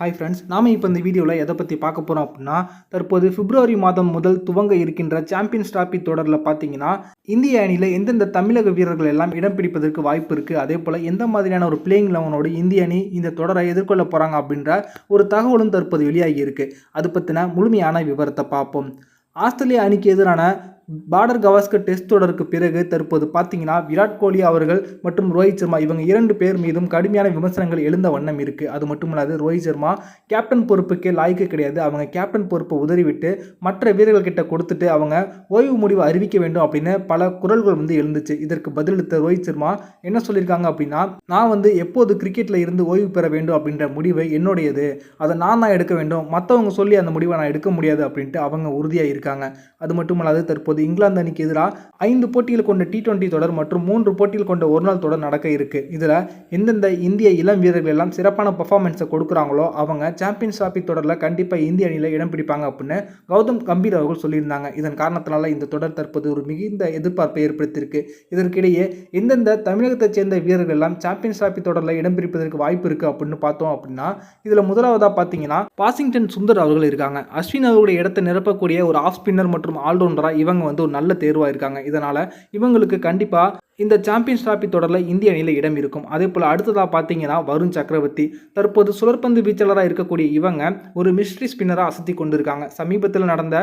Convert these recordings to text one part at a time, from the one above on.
Hi friends நாம இப்போ இந்த வீடியோவில் எதை பற்றி பார்க்க போகிறோம் அப்படின்னா தற்போது பிப்ரவரி மாதம் முதல் துவங்க இருக்கின்ற சாம்பியன்ஸ் டிராபி தொடரில் பார்த்தீங்கன்னா இந்திய அணியில் எந்தெந்த தமிழக வீரர்கள் எல்லாம் இடம் பிடிப்பதற்கு வாய்ப்பு இருக்குது அதே போல் எந்த மாதிரியான ஒரு பிளேயிங் லெவனோடு இந்திய அணி இந்த தொடரை எதிர்கொள்ள போகிறாங்க அப்படின்ற ஒரு தகவலும் தற்போது வெளியாகி இருக்குது அது பற்றின முழுமையான விவரத்தை பார்ப்போம். ஆஸ்திரேலியா அணிக்கு எதிரான பார்டர் கவாஸ்கர் டெஸ்ட் தொடருக்கு பிறகு தற்போது பார்த்தீங்கன்னா விராட் கோலி அவர்கள் மற்றும் ரோஹித் சர்மா இவங்க இரண்டு பேர் மீதும் கடுமையான விமர்சனங்கள் எழுந்த வண்ணம் இருக்குது அது மட்டும் இல்லாது ரோஹித் சர்மா கேப்டன் பொறுப்புக்கே லாய்க்கு கிடையாது. அவங்க கேப்டன் பொறுப்பை உதறிவிட்டு மற்ற வீரர்கள் கிட்ட கொடுத்துட்டு அவங்க ஓய்வு முடிவு அறிவிக்க வேண்டும் அப்படின்னு பல குரல்கள் வந்து எழுந்துச்சு. இதற்கு பதிலளித்த ரோஹித் சர்மா என்ன சொல்லியிருக்காங்க அப்படின்னா நான் வந்து எப்போது கிரிக்கெட்டில் இருந்து ஓய்வு பெற வேண்டும் அப்படின்ற முடிவு என்னுடையது. அதை நான் தான் எடுக்க வேண்டும். மற்றவங்க சொல்லி அந்த முடிவை நான் எடுக்க முடியாது அப்படின்ட்டு அவங்க உறுதியாக இருக்காங்க அது மட்டும் இல்லாது தற்போது இங்கிலாந்து அணிக்கு எதிராக ஐந்து போட்டிகள் கொண்ட டி டுவெண்ட்டி தொடர் மற்றும் மூன்று போட்டிகள் கொண்ட ஒரு நாள் தொடர் நடக்க இருக்கு. இதில் எந்தெந்த இந்திய இளம் வீரர்கள் எல்லாம் சிறப்பான பர்ஃபார்மன்ஸை கொடுக்குறாங்களோ அவங்க சாம்பியன்ஸ் டிராபி தொடரில் கண்டிப்பாக இந்திய அணியில் இடம் பிடிப்பாங்க அப்படின்னு கௌதம் கம்பீர் அவர்கள் சொல்லியிருந்தாங்க. இதன் காரணத்தினால இந்த தொடர் தற்போது ஒரு மிகுந்த எதிர்பார்ப்பை ஏற்படுத்தியிருக்கு. இதற்கிடையே எந்தெந்த தமிழகத்தைச் சேர்ந்த வீரர்கள் எல்லாம் சாம்பியன்ஸ் டிராபி தொடரில் இடம் பிடிப்பதற்கு வாய்ப்பு இருக்குது அப்படின்னு பார்த்தோம் அப்படின்னா இதில் முதலாவதாக பார்த்தீங்கன்னா வாஷிங்டன் சுந்தர் அவர்கள் இருக்காங்க. அஸ்வின் அவர்களுடைய இடத்தை நிரப்பக்கூடிய ஒரு ஆஃப் ஸ்பின்னர் மற்றும் ஆல்ரவுண்டராக இவங்க வந்து ஒரு நல்ல தேர்வாக இருக்காங்க. இதனால் இவங்களுக்கு கண்டிப்பாக இந்த சாம்பியன்ஸ் டிராபி தொடரில் இந்திய அணியில் இடம் இருக்கும். அதே போல் அடுத்ததாக பார்த்தீங்கன்னா வருண் சக்கரவர்த்தி தற்போது சுழற்பந்து வீச்சாளராக இருக்கக்கூடிய இவங்க ஒரு மிஸ்ட்ரி ஸ்பின்னராக அசத்தி கொண்டிருக்காங்க. சமீபத்தில் நடந்த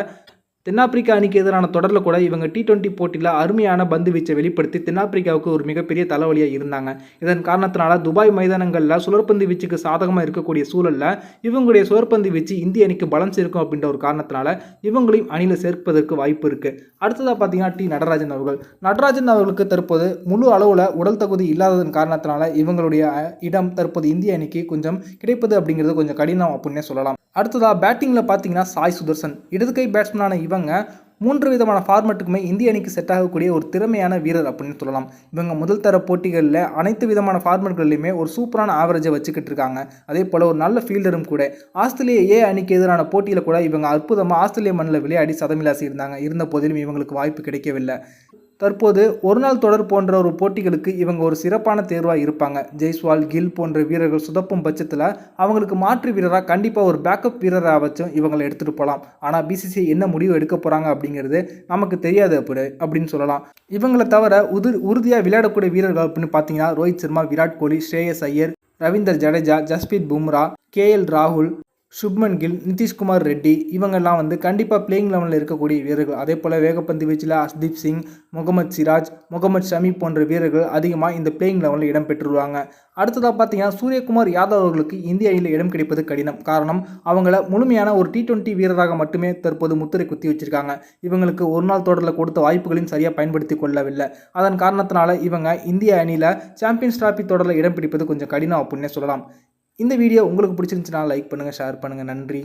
தென்னாப்பிரிக்கா அணிக்கு எதிரான தொடரில் கூட இவங்க டி டுவெண்ட்டி போட்டியில் அருமையான பந்து வீச்சை வெளிப்படுத்தி தென்னாப்பிரிக்காவுக்கு ஒரு மிகப்பெரிய தலைவலியாக இருந்தாங்க. இதன் காரணத்தினால துபாய் மைதானங்களில் சுழற்பந்து வீச்சுக்கு சாதகமாக இருக்கக்கூடிய சூழலில் இவங்களுடைய சுழற்பந்து வீச்சு இந்திய அணிக்கு பலம் சேர்க்கும் அப்படின்ற ஒரு காரணத்தினால இவங்களையும் அணியில் சேர்ப்பதற்கு வாய்ப்பு இருக்குது அடுத்ததாக பார்த்தீங்கன்னா டி நடராஜன் அவர்கள். நடராஜன் அவர்களுக்கு தற்போது முழு அளவில் உடல் தகுதி இல்லாததன் காரணத்தினால இவங்களுடைய இடம் தற்போது இந்திய அணிக்கு கொஞ்சம் கிடைப்பது அப்படிங்கிறது கொஞ்சம் கடினம் அப்படின்னே சொல்லலாம். அடுத்ததாக பேட்டிங்கில் பார்த்தீங்கன்னா சாய் சுதர்சன். இடது கை பேட்ஸ்மேனான இவங்க மூன்று விதமான ஃபார்மெட்டுக்குமே இந்திய அணிக்கு செட் ஆகக்கூடிய ஒரு திறமையான வீரர் அப்படின்னு சொல்லலாம். இவங்க முதல் தர போட்டிகளில் அனைத்து விதமான ஃபார்மேட்கள்லையுமே ஒரு சூப்பரான ஆவரேஜை வச்சுக்கிட்டு இருக்காங்க. அதே போல் ஒரு நல்ல ஃபீல்டரும் கூட. ஆஸ்திரேலிய ஏ அணிக்கு எதிரான போட்டியில் கூட இவங்க அற்புதமாக ஆஸ்திரேலிய மண்ணில் விளையாடி சதமிலாசி இருந்தாங்க இருந்த போதிலும் இவங்களுக்கு வாய்ப்பு கிடைக்கவில்லை. தற்போது ஒரு நாள் தொடர் போன்ற ஒரு போட்டிகளுக்கு இவங்க ஒரு சிறப்பான தேர்வாக இருப்பாங்க. ஜெய்ஸ்வால் கில் போன்ற வீரர்கள் சுதப்பும் பட்சத்தில் அவங்களுக்கு மாற்று வீரராக கண்டிப்பாக ஒரு பேக்கப் வீரராக வச்சும் இவங்களை எடுத்துகிட்டு போகலாம் ஆனால் பிசிசி என்ன முடிவு எடுக்க போகிறாங்க அப்படிங்கிறது நமக்கு தெரியாது அப்படி அப்படின்னு சொல்லலாம். இவங்களை தவிர உது உறுதியாக விளையாடக்கூடிய வீரர்கள் அப்படின்னு பார்த்தீங்கன்னா ரோஹித் சர்மா விராட் கோலி ஸ்ரேயஸ் ஐயர் ரவீந்தர் ஜடேஜா ஜஸ்பீத் பும்ரா கேஎல் ராகுல் சுப்மன் கில் நிதிஷ்குமார் ரெட்டி இவங்கெல்லாம் வந்து கண்டிப்பாக பிளேயிங் லெவலில் இருக்கக்கூடிய வீரர்கள். அதே போல் வேகப்பந்து வீச்சில் அஸ்தீப் சிங் முகமது சிராஜ் முகமது ஷமி போன்ற வீரர்கள் அதிகமாக இந்த பிளேயிங் லெவலில் இடம் பெற்றுருவாங்க அடுத்ததாக பார்த்தீங்கன்னா சூரியகுமார் யாதவ் அவர்களுக்கு இந்திய அணியில் இடம் கிடைப்பது கடினம். காரணம் அவங்கள முழுமையான ஒரு டி டுவெண்ட்டி வீரராக மட்டுமே தற்போது முத்திரை குத்தி வச்சிருக்காங்க. இவங்களுக்கு ஒரு நாள் தொடரில் கொடுத்த வாய்ப்புகளையும் சரியாக பயன்படுத்தி கொள்ளவில்லை. அதன் காரணத்தினால இவங்க இந்திய அணியில் சாம்பியன்ஸ் டிராஃபி தொடரில் இடம் பிடிப்பது கொஞ்சம் கடினம் அப்படின்னே சொல்லலாம். இந்த வீடியோ உங்களுக்கு பிடிச்சிருந்துச்சுன்னா லைக் பண்ணுங்கள் ஷேர் பண்ணுங்கள் நன்றி.